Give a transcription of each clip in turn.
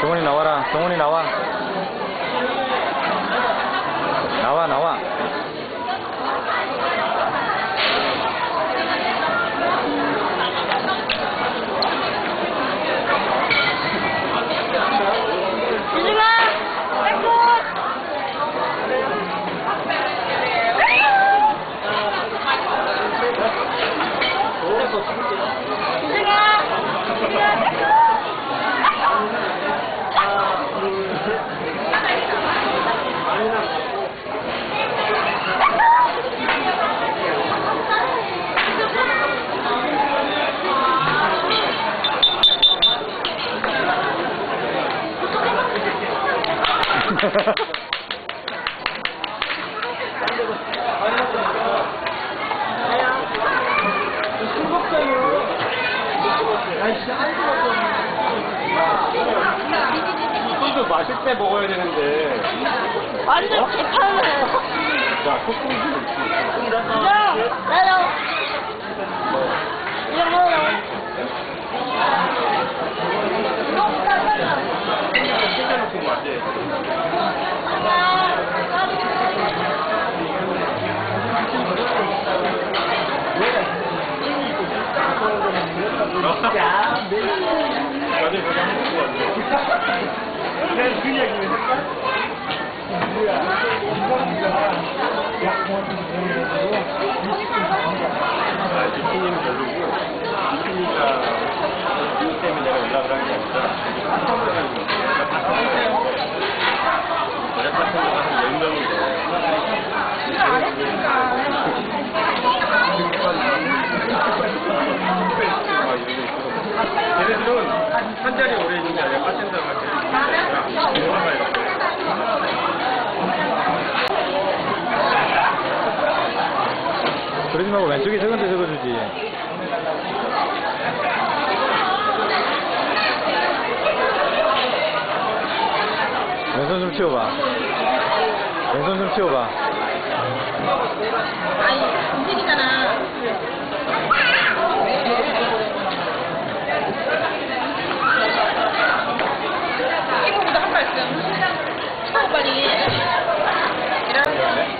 정훈이 나와라. 정훈이 나와. 나와, 나와. 유진아, 빼고. 유진아, 유진아, 소주 마실 때 먹어야 되는데. 완전 개판을. 자, 있지. 야, 나도. 이거 먹어. 챙겨놓고 맛이. 나중에 거기 한번. 내가 그? 아, 한 10명인데, 걔네들은 한 자리 오래 있는 게 아니라 빠진다고 할 때, 아니라, 얼마나 이렇게. 그러지 말고 왼쪽에 세건데 적어주지. 왼손 좀 치워봐. 왼손 좀 치워봐. 아니, 움직이잖아. 이거보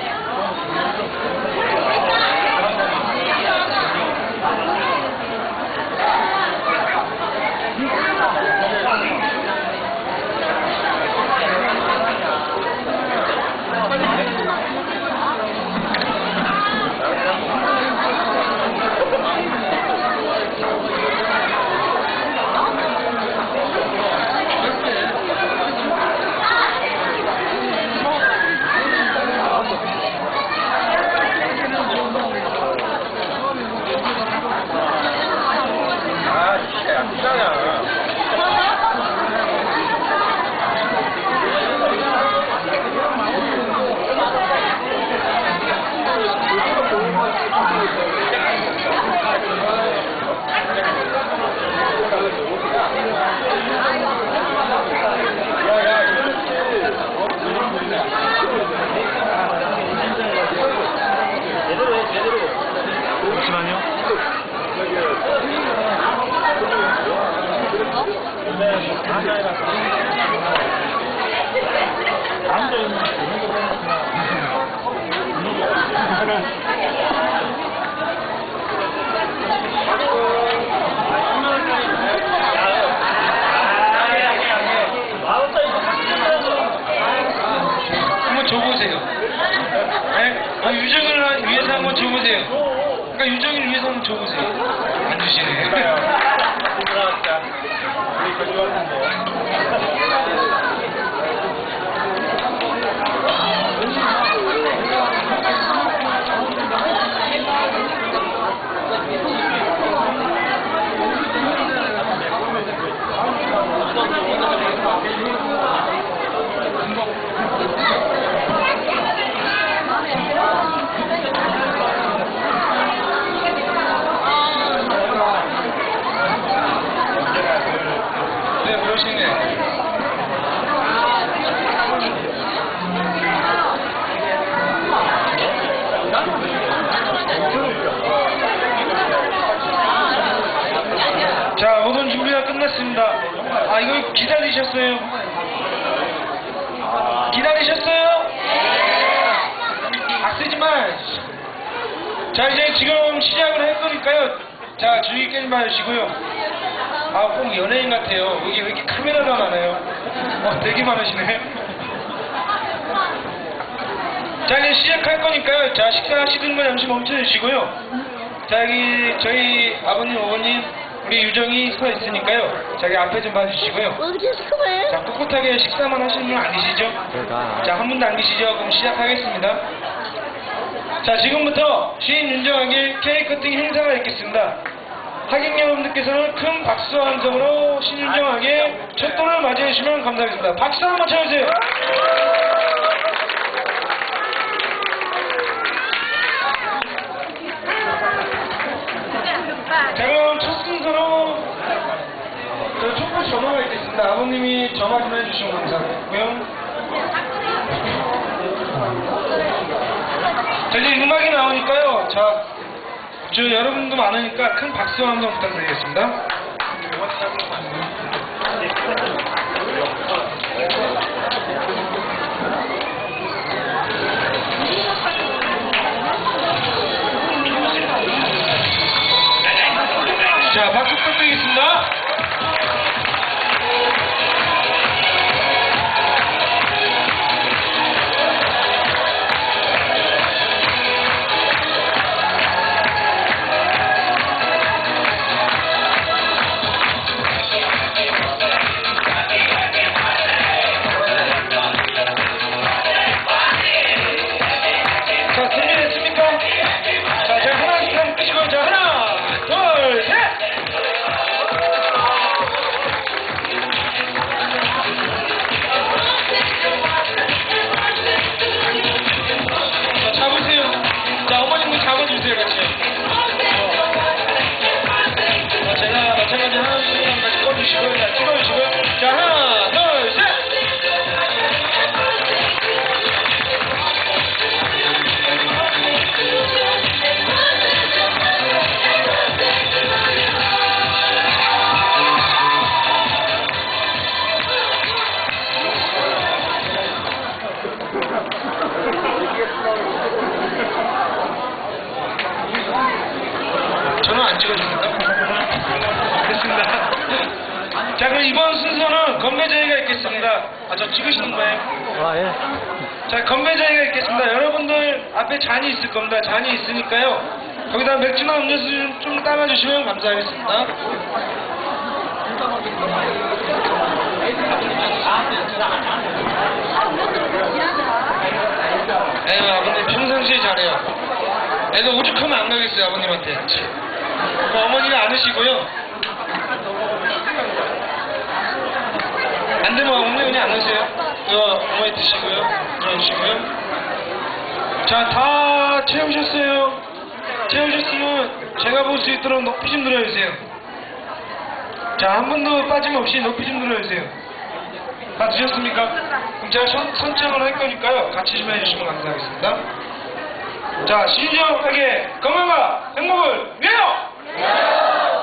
이런. 유정이를 위해서는 줘보세요. 안 주시네. 들어갔다. 우리 그 좋았는데. 네, 그러시네. 자, 모든 끝났습니다. 아, 이거 기다리셨어요? 기다리셨어요? 악쓰지만. 자, 이제 지금 시작을 할 거니까요. 자, 주의 좀 봐주시고요. 아, 꼭 연예인 같아요. 여기 왜 이렇게 카메라가 많아요? 어, 되게 많으시네. 자, 이제 시작할 거니까요. 자, 식사하시는 거 잠시 멈춰주시고요. 자, 여기 저희 아버님, 어머님, 우리 유정이 서 있으니까요. 자기 앞에 좀 봐주시고요. 언제 스크래? 자, 꿋꿋하게 식사만 하시는 분 아니시죠? 제가 자, 한 분도 안 계시죠? 그럼 시작하겠습니다. 자, 지금부터 시인 윤정하게 케이크 커팅 행사가 있겠습니다. 하객 여러분들께서는 큰 박수와 함성으로 신윤정하게 첫 돌을 맞이해 주시면 감사하겠습니다. 박수 한번 쳐주세요. 전화가 있겠습니다. 아버님이 전화 좀 해주시면 감사하겠고요. 자, 이제 음악이 나오니까요. 자, 저 여러분도 많으니까 큰 박수와 함성 부탁드리겠습니다. 자, 박수 부탁드리겠습니다. 거기다 맥주나 음료수 좀, 좀 따라주시면 감사하겠습니다. 에휴, 아버님 평상시에 잘해요. 애가 오죽하면 안 가겠어요, 아버님한테. 그 어머니는 안 으시고요. 안 되면 어머니 그냥 안 으세요. 이거 어머니 드시고요. 들어주시고요. 자, 다 채우셨어요. 채우셨으면 제가 볼 수 있도록 높이 좀 들어주세요. 자, 한 분도 빠짐없이 높이 좀 들어주세요. 다 드셨습니까? 그럼 제가 선, 선정을 할 거니까요. 같이 좀 해주시면 감사하겠습니다. 자, 신정하게 건강과 행복을 위하여!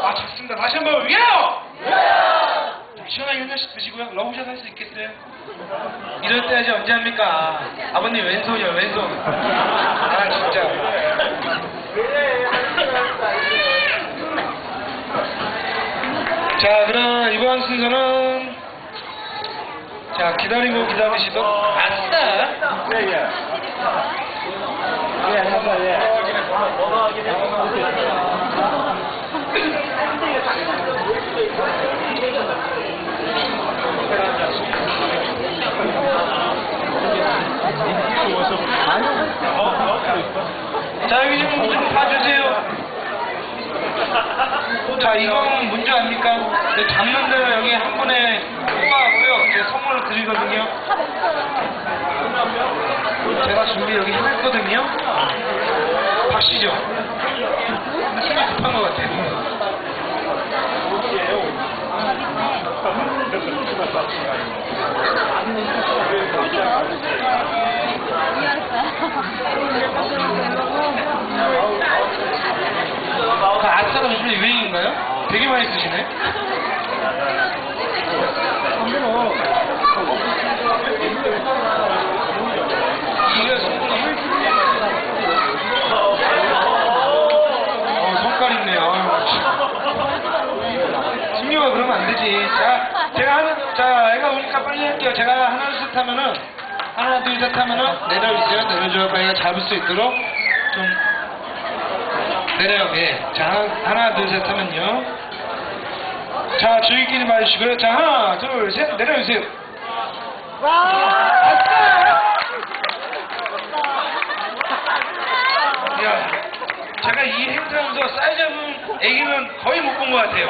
아, 좋습니다. 다시 한 번 위하여! 자, 시원하게 한 잔씩 드시고요. 러브샷 할 수 있겠어요? 이럴 때 하지 언제 합니까? 아버님 왼손이요, 왼손. 아, 진짜. 자, 그럼 이번 순서는 자, 기다리고 기다리시던 아싸! 예, 예. 예, 한번 예. 자, 여기 좀, 좀 봐주세요. 자, 이건 문제 아닙니까? 네, 잡는 데는 여기 한 번에 뽑아하고요. 제가 선물을 드리거든요. 제가 준비 여기 해놨거든요. 박시죠? 힘이 급한 것 같아요. 되게 넣어주실 거예요. 이해했어요. 그 아싸가 유행인가요? 되게 많이 쓰시네. 이게 손가락. 어, 손가락 있네요. 승유가 그러면 안 되지. 자, 제가 하나, 자, 애가 오니까 빨리 할게요. 제가 하나, 둘, 셋 하면은, 하나, 둘, 셋 하면은, 내려주세요. 내려줘요. 빨리 잡을 수 있도록. 좀, 내려요. 예. 자, 하나, 둘, 셋 하면요. 자, 주의끼리 봐주시고요. 자, 하나, 둘, 셋, 내려주세요. 야, 제가 이 행사하면서 사이즈 잡은 애기는 거의 못 본 것 같아요.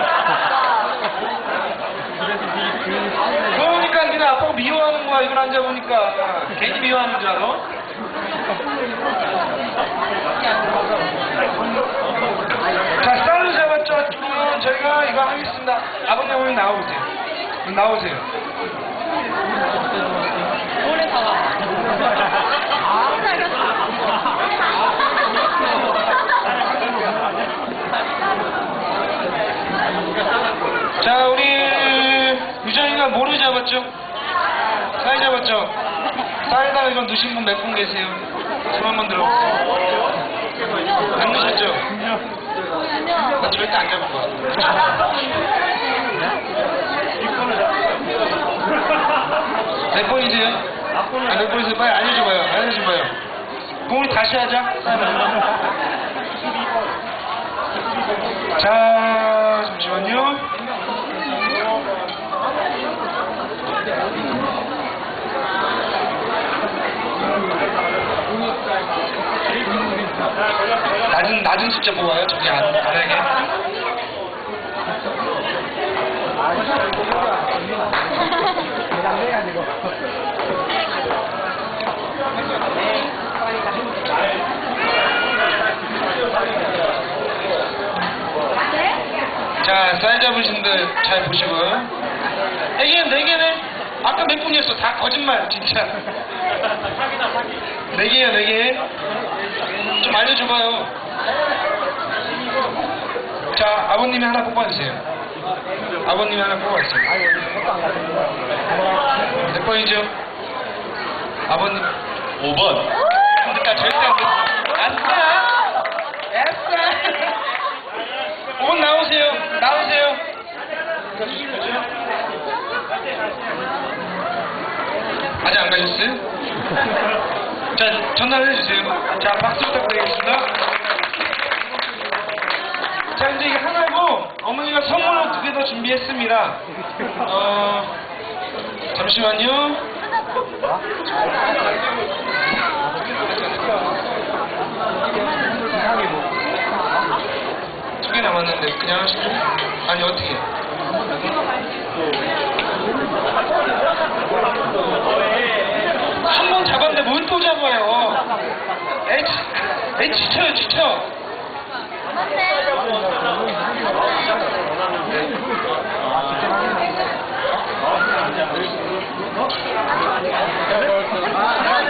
그러니까 니네 아빠가 미워하는 거야, 이걸 안 잡으니까. 괜히 미워하는 줄 알아? 자, 쌀을 잡았죠? 저희가 이거 하겠습니다. 아버님, 어머니 나와보세요. 나오세요. 오래 가봐. 자, 우리 유정이가 뭐를 잡았죠? 쌀 잡았죠? 쌀에다가 이거 넣으신 분 몇 분 계세요? 손 한번 들어보세요. 안 넣으셨죠? 나 절대 안 잡을 거야. 몇 번이세요? 아, 몇 번이세요? 빨리 알려줘봐요. 알려줘봐요. 우리 다시 하자. 자, 잠시만요. 낮은, 낮은 숫자 뽑아요. 저기 안, 안에게. 자, 쌀 잡으신들 잘 보시고요. 이게 네 개네. 아까 몇 분이었어? 다 거짓말, 진짜. 네 개요, 네 개. 좀 알려 줘봐요. 자, 아버님이 하나 뽑아주세요. 아버님이 하나 뽑아주세요. 몇 번이죠? 아버님. 5번. 그러니까 절대 안 돼. 아싸! 아싸! 5번 나오세요. 나오세요. 아직 안 가셨어요? 자, 전화를 해주세요. 자, 박수 부탁드리겠습니다. 자, 이제 이게 하나고, 어머니가 선물을 두개 더 준비했습니다. 어, 잠시만요. 두 개 남았는데, 그냥 하시죠. 아니, 어떻게. 한 뭘또 잡아요? 에, 지- 에 지쳐요, 지쳐. 나는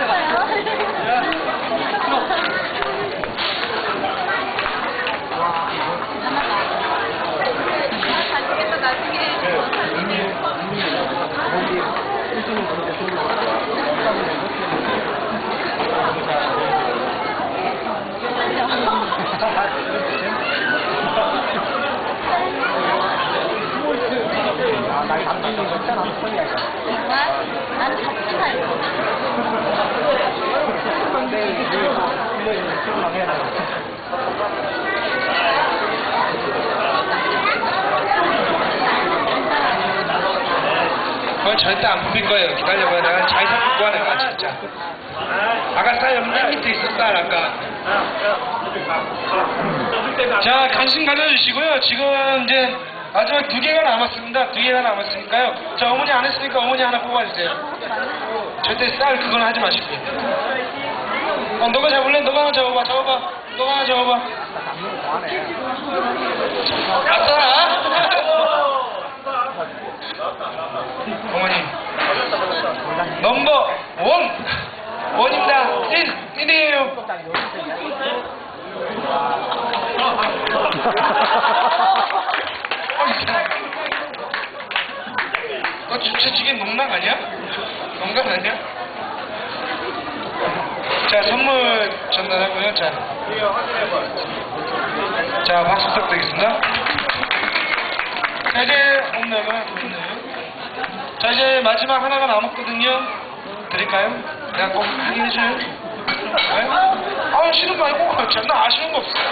절대 안 뽑힐 거예요. 기다려봐요. 내가 잘 잡을 거야, 내가 진짜. 아까 쌀맨 밑에 있었어, 아까. 자, 관심 가져주시고요. 지금 이제 마지막 두 개가 남았습니다. 두 개가 남았으니까요. 자, 어머니 안 했으니까 어머니 하나 뽑아주세요. 절대 쌀 그건 하지 마시고요. 어, 너가 잡을래? 너가 하나 잡아봐. 잡아봐. 너가 하나 잡아봐. 아싸! 어머니. 넘버 원! 원입니다. 1! 1이에요. 너 지금 농락 아니야? 농락 아니야? 자, 선물 전달하고요. 자, 자 박수 부탁드리겠습니다. 자, 이제 없나가 자, 이제 마지막 하나가 남았거든요. 드릴까요? 내가 꼭 확인해줘요. 네? 아, 싫은 거 말고, 장난 아시는 거 없어요.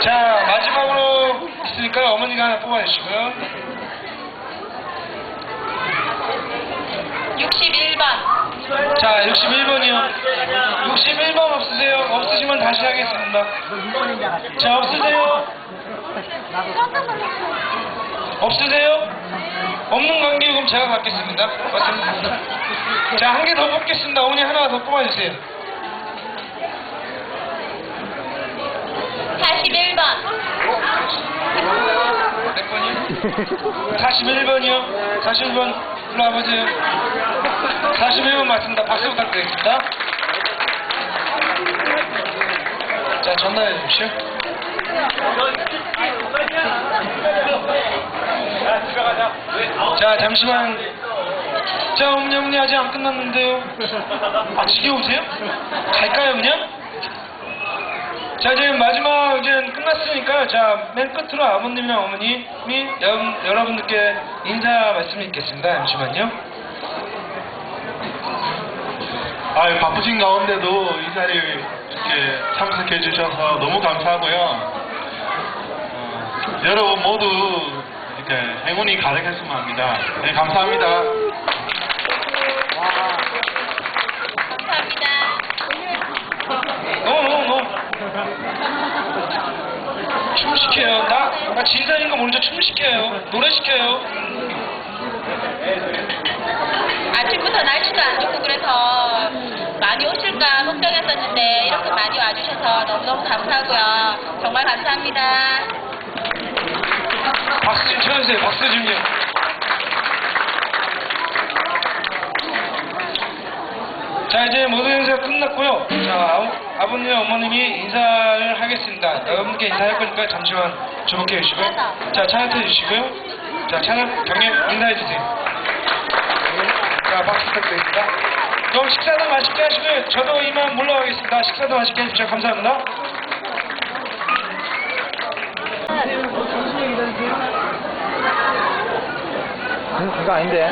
자, 마지막으로 있으니까 어머니가 하나 뽑아주시고요. 61번. 자, 61번이요. 61번 없으세요? 없으시면 다시 하겠습니다. 자, 없으세요? 없으세요? 없는 관계 그럼 제가 갖겠습니다. 맞습니다. 자, 한 개 더 뽑겠습니다. 어머니 하나 더 뽑아주세요. 41번. 몇 번이요? 41번이요. 41번 일로 와보세요. 41번 맞습니다. 박수 부탁드리겠습니다. 자, 전화해 주십시오. 자, 잠시만. 자, 어머니, 어머니 아직 안 끝났는데요. 아, 지겨우세요? 갈까요, 그냥? 자, 이제 마지막 이제 끝났으니까요. 자, 맨 끝으로 아버님이랑 어머님이 여, 여러분들께 인사 말씀이 있겠습니다. 잠시만요. 아유, 바쁘신 가운데도 이 자리에 이렇게 참석해 주셔서 너무 감사하고요. 어, 여러분 모두 이렇게 행운이 가득했으면 합니다. 네, 감사합니다. 감사합니다. 노, 노, 노. 춤 시켜요. 나, 나 진상인 거 모르죠? 춤 시켜요. 노래 시켜요. 아침부터 날씨도 안 좋고 그래서 많이 오실까 걱정했었는데 이렇게 많이 와주셔서 너무너무 감사하고요. 정말 감사합니다. 박수 좀 쳐주세요. 박수 좀요. 자 이제 모든 행사가 끝났고요. 자 아버, 아버님 어머님이 인사를 하겠습니다. 여러분께 인사할 거니까 잠시만 주목해 주시고요. 자 찬양 해 주시고요. 자 찬양 경례 인사해 주세요. 자 박수 부탁드립니다. 그럼 식사도 맛있게 하시고요. 저도 이만 물러가겠습니다. 식사도 맛있게 해주셔서 감사합니다. 그거 아닌데.